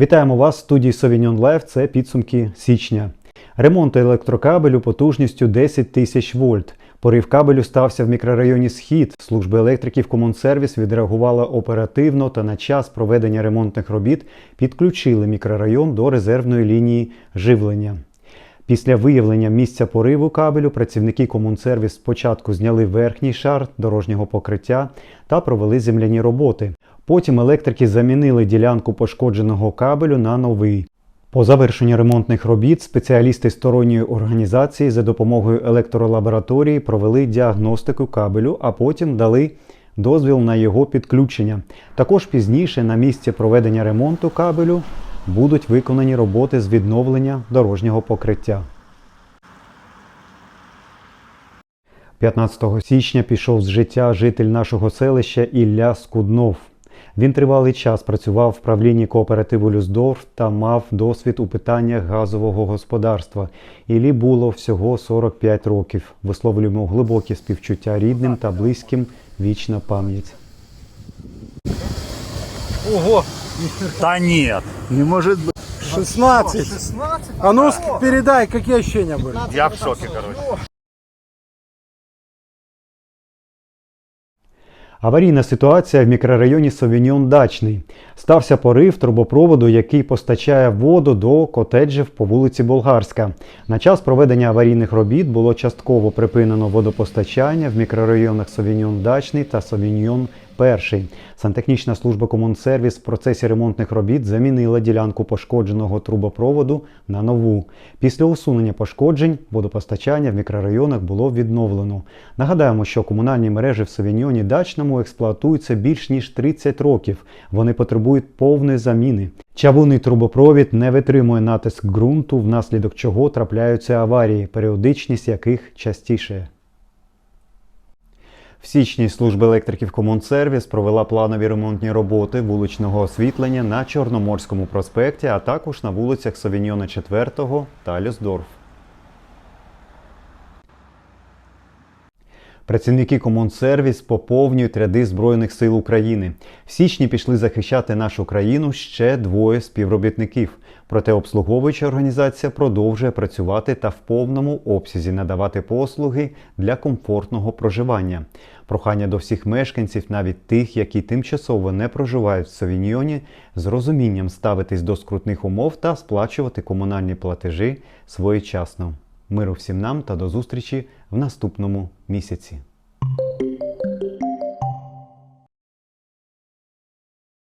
Вітаємо вас в студії Sauvignon Live. Це підсумки січня. Ремонт електрокабелю потужністю 10 тисяч вольт. Порив кабелю стався в мікрорайоні Схід. Служби електриків Комунсервіс відреагували оперативно та на час проведення ремонтних робіт підключили мікрорайон до резервної лінії живлення. Після виявлення місця пориву кабелю працівники Комунсервіс спочатку зняли верхній шар дорожнього покриття та провели земляні роботи. Потім електрики замінили ділянку пошкодженого кабелю на новий. По завершенню ремонтних робіт спеціалісти сторонньої організації за допомогою електролабораторії провели діагностику кабелю, а потім дали дозвіл на його підключення. Також пізніше на місці проведення ремонту кабелю будуть виконані роботи з відновлення дорожнього покриття. 15 січня пішов з життя житель нашого селища Ілля Скуднов. Він тривалий час працював в правлінні кооперативу Люздорф та мав досвід у питаннях газового господарства. Іллі було всього 45 років. Висловлюємо глибокі співчуття рідним та близьким. Вічна пам'ять. Ого! Да нет, Не может быть. 16. 16? А ну передай, какие ощущения были? Я в шоке, короче. Аварійна ситуація в мікрорайоні Совіньон Дачний. Стався порив трубопроводу, який постачає воду до котеджів по вулиці Болгарська. На час проведення аварійних робіт було частково припинено водопостачання в мікрорайонах Совіньон Дачний та Совіньон Перший. Сантехнічна служба Комунсервіс в процесі ремонтних робіт замінила ділянку пошкодженого трубопроводу на нову. Після усунення пошкоджень водопостачання в мікрорайонах було відновлено. Нагадаємо, що комунальні мережі в Совіньйоні Дачному експлуатуються більш ніж 30 років. Вони потребують повної заміни. Чавунний трубопровід не витримує натиск ґрунту, внаслідок чого трапляються аварії, періодичність яких частіше. В січні служба електриків Комунсервіс провела планові ремонтні роботи вуличного освітлення на Чорноморському проспекті, а також на вулицях Совіньйона 4 та Люсдорф. Працівники Комунсервіс поповнюють ряди Збройних сил України. В січні пішли захищати нашу країну ще двоє співробітників. Проте обслуговуюча організація продовжує працювати та в повному обсязі надавати послуги для комфортного проживання. Прохання до всіх мешканців, навіть тих, які тимчасово не проживають в Совіньйоні, з розумінням ставитись до скрутних умов та сплачувати комунальні платежі своєчасно. Миру всім нам та до зустрічі в наступному місяці.